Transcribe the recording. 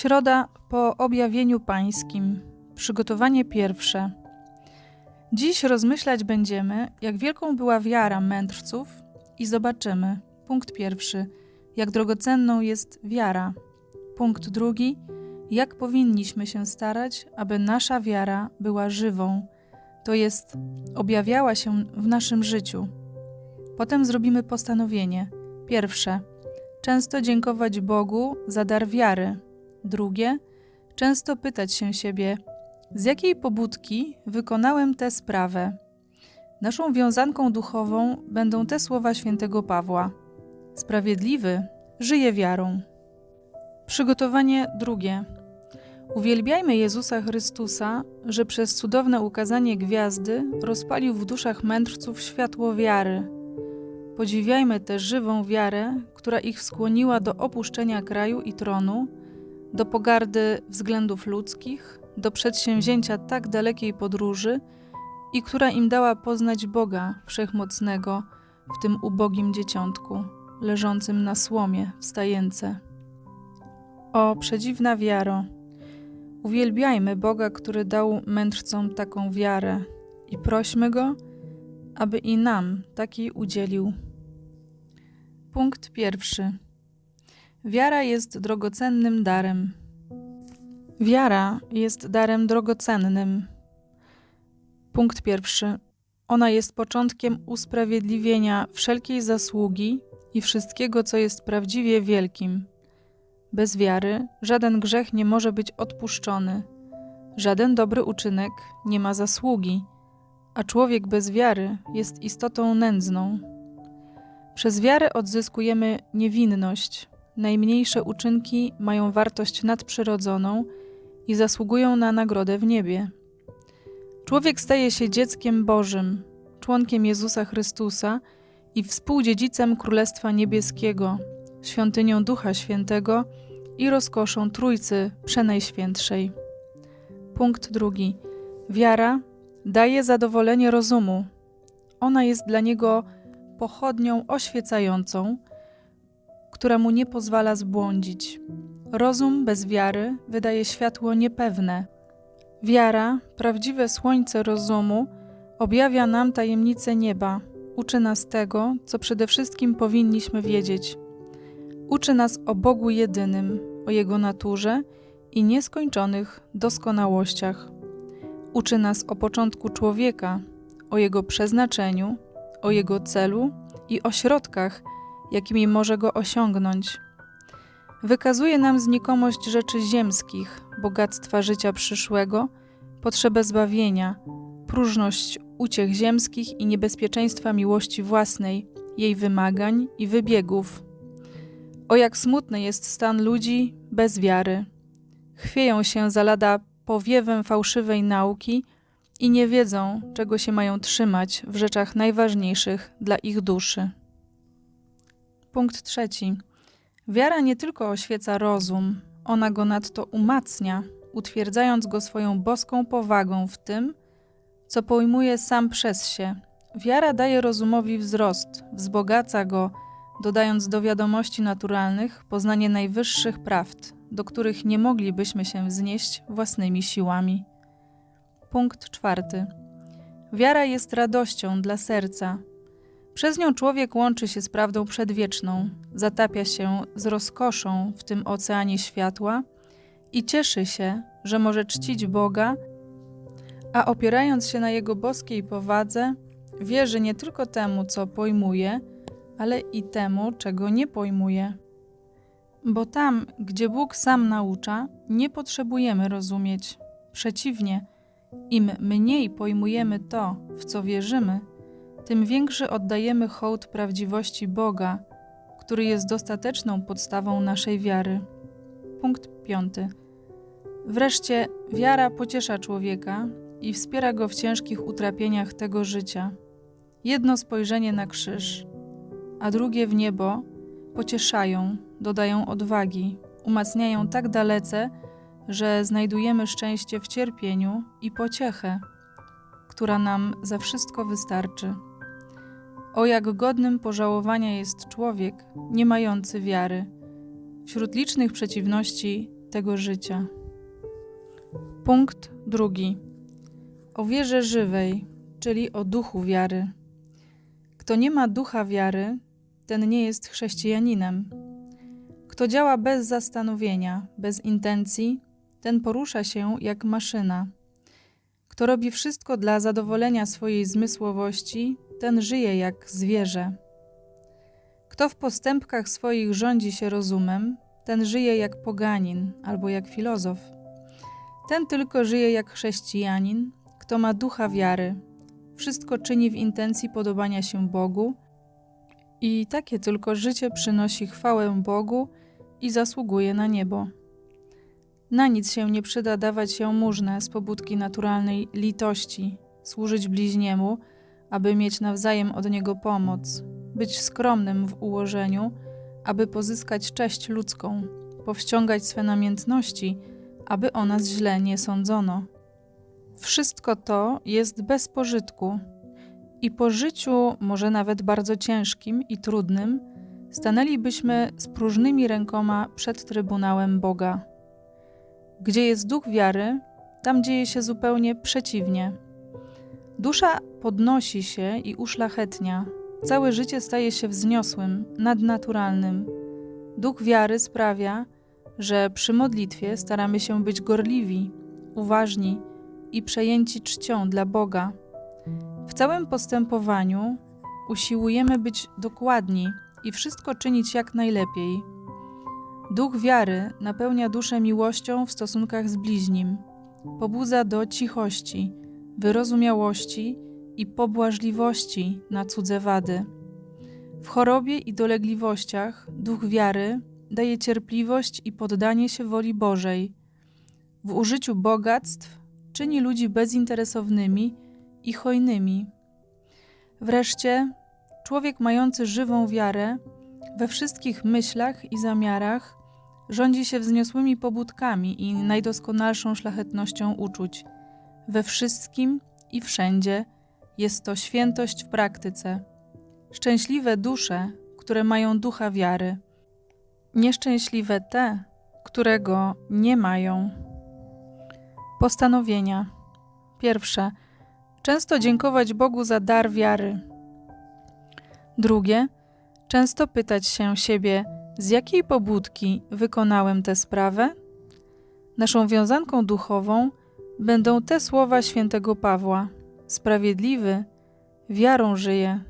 Środa po objawieniu pańskim. Przygotowanie pierwsze. Dziś rozmyślać będziemy, jak wielką była wiara mędrców i zobaczymy. Punkt pierwszy. Jak drogocenną jest wiara. Punkt drugi. Jak powinniśmy się starać, aby nasza wiara była żywą, to jest objawiała się w naszym życiu. Potem zrobimy postanowienie. Pierwsze. Często dziękować Bogu za dar wiary. Drugie. Często pytać się siebie, z jakiej pobudki wykonałem tę sprawę. Naszą wiązanką duchową będą te słowa świętego Pawła. Sprawiedliwy żyje wiarą. Przygotowanie drugie. Uwielbiajmy Jezusa Chrystusa, że przez cudowne ukazanie gwiazdy rozpalił w duszach mędrców światło wiary. Podziwiajmy tę żywą wiarę, która ich skłoniła do opuszczenia kraju i tronu, do pogardy względów ludzkich, do przedsięwzięcia tak dalekiej podróży i która im dała poznać Boga Wszechmocnego w tym ubogim dzieciątku, leżącym na słomie w stajence. O przedziwna wiaro! Uwielbiajmy Boga, który dał mędrcom taką wiarę i prośmy Go, aby i nam takiej udzielił. Punkt pierwszy. Wiara jest drogocennym darem. Wiara jest darem drogocennym. Punkt pierwszy. Ona jest początkiem usprawiedliwienia wszelkiej zasługi i wszystkiego, co jest prawdziwie wielkim. Bez wiary żaden grzech nie może być odpuszczony, żaden dobry uczynek nie ma zasługi, a człowiek bez wiary jest istotą nędzną. Przez wiarę odzyskujemy niewinność. Najmniejsze uczynki mają wartość nadprzyrodzoną i zasługują na nagrodę w niebie. Człowiek staje się dzieckiem Bożym, członkiem Jezusa Chrystusa i współdziedzicem Królestwa Niebieskiego, świątynią Ducha Świętego i rozkoszą Trójcy Przenajświętszej. Punkt drugi. Wiara daje zadowolenie rozumu. Ona jest dla niego pochodnią oświecającą, która mu nie pozwala zbłądzić. Rozum bez wiary wydaje światło niepewne. Wiara, prawdziwe słońce rozumu, objawia nam tajemnice nieba, uczy nas tego, co przede wszystkim powinniśmy wiedzieć. Uczy nas o Bogu jedynym, o Jego naturze i nieskończonych doskonałościach. Uczy nas o początku człowieka, o jego przeznaczeniu, o jego celu i o środkach, jakimi może go osiągnąć. Wykazuje nam znikomość rzeczy ziemskich, bogactwa życia przyszłego, potrzebę zbawienia, próżność uciech ziemskich i niebezpieczeństwa miłości własnej, jej wymagań i wybiegów. O jak smutny jest stan ludzi bez wiary. Chwieją się za lada powiewem fałszywej nauki i nie wiedzą, czego się mają trzymać w rzeczach najważniejszych dla ich duszy. Punkt trzeci. Wiara nie tylko oświeca rozum, ona go nadto umacnia, utwierdzając go swoją boską powagą w tym, co pojmuje sam przez się. Wiara daje rozumowi wzrost, wzbogaca go, dodając do wiadomości naturalnych poznanie najwyższych prawd, do których nie moglibyśmy się wznieść własnymi siłami. Punkt czwarty. Wiara jest radością dla serca. Przez nią człowiek łączy się z prawdą przedwieczną, zatapia się z rozkoszą w tym oceanie światła i cieszy się, że może czcić Boga, a opierając się na Jego boskiej powadze, wierzy nie tylko temu, co pojmuje, ale i temu, czego nie pojmuje. Bo tam, gdzie Bóg sam naucza, nie potrzebujemy rozumieć. Przeciwnie, im mniej pojmujemy to, w co wierzymy, tym większy oddajemy hołd prawdziwości Boga, który jest dostateczną podstawą naszej wiary. Punkt piąty. Wreszcie wiara pociesza człowieka i wspiera go w ciężkich utrapieniach tego życia. Jedno spojrzenie na krzyż, a drugie w niebo pocieszają, dodają odwagi, umacniają tak dalece, że znajdujemy szczęście w cierpieniu i pociechę, która nam za wszystko wystarczy. O jak godnym pożałowania jest człowiek, nie mający wiary. Wśród licznych przeciwności tego życia. Punkt drugi. O wierze żywej, czyli o duchu wiary. Kto nie ma ducha wiary, ten nie jest chrześcijaninem. Kto działa bez zastanowienia, bez intencji, ten porusza się jak maszyna. Kto robi wszystko dla zadowolenia swojej zmysłowości, ten żyje jak zwierzę. Kto w postępkach swoich rządzi się rozumem, ten żyje jak poganin albo jak filozof. Ten tylko żyje jak chrześcijanin, kto ma ducha wiary. Wszystko czyni w intencji podobania się Bogu i takie tylko życie przynosi chwałę Bogu i zasługuje na niebo. Na nic się nie przyda dawać jałmużnę z pobudki naturalnej litości, służyć bliźniemu, aby mieć nawzajem od niego pomoc, być skromnym w ułożeniu, aby pozyskać cześć ludzką, powściągać swe namiętności, aby o nas źle nie sądzono. Wszystko to jest bez pożytku i po życiu, może nawet bardzo ciężkim i trudnym, stanęlibyśmy z próżnymi rękoma przed Trybunałem Boga. Gdzie jest duch wiary, tam dzieje się zupełnie przeciwnie. Dusza podnosi się i uszlachetnia, całe życie staje się wzniosłym, nadnaturalnym. Duch wiary sprawia, że przy modlitwie staramy się być gorliwi, uważni i przejęci czcią dla Boga. W całym postępowaniu usiłujemy być dokładni i wszystko czynić jak najlepiej. Duch wiary napełnia duszę miłością w stosunkach z bliźnim, pobudza do cichości, wyrozumiałości i pobłażliwości na cudze wady. W chorobie i dolegliwościach duch wiary daje cierpliwość i poddanie się woli Bożej. W użyciu bogactw czyni ludzi bezinteresownymi i hojnymi. Wreszcie, człowiek mający żywą wiarę we wszystkich myślach i zamiarach rządzi się wzniosłymi pobudkami i najdoskonalszą szlachetnością uczuć. We wszystkim i wszędzie jest to świętość w praktyce. Szczęśliwe dusze, które mają ducha wiary, nieszczęśliwe te, którego nie mają. Postanowienia. Pierwsze. Często dziękować Bogu za dar wiary. Drugie. Często pytać się siebie, z jakiej pobudki wykonałem tę sprawę? Naszą wiązanką duchową będą te słowa świętego Pawła: Sprawiedliwy wiarą żyje.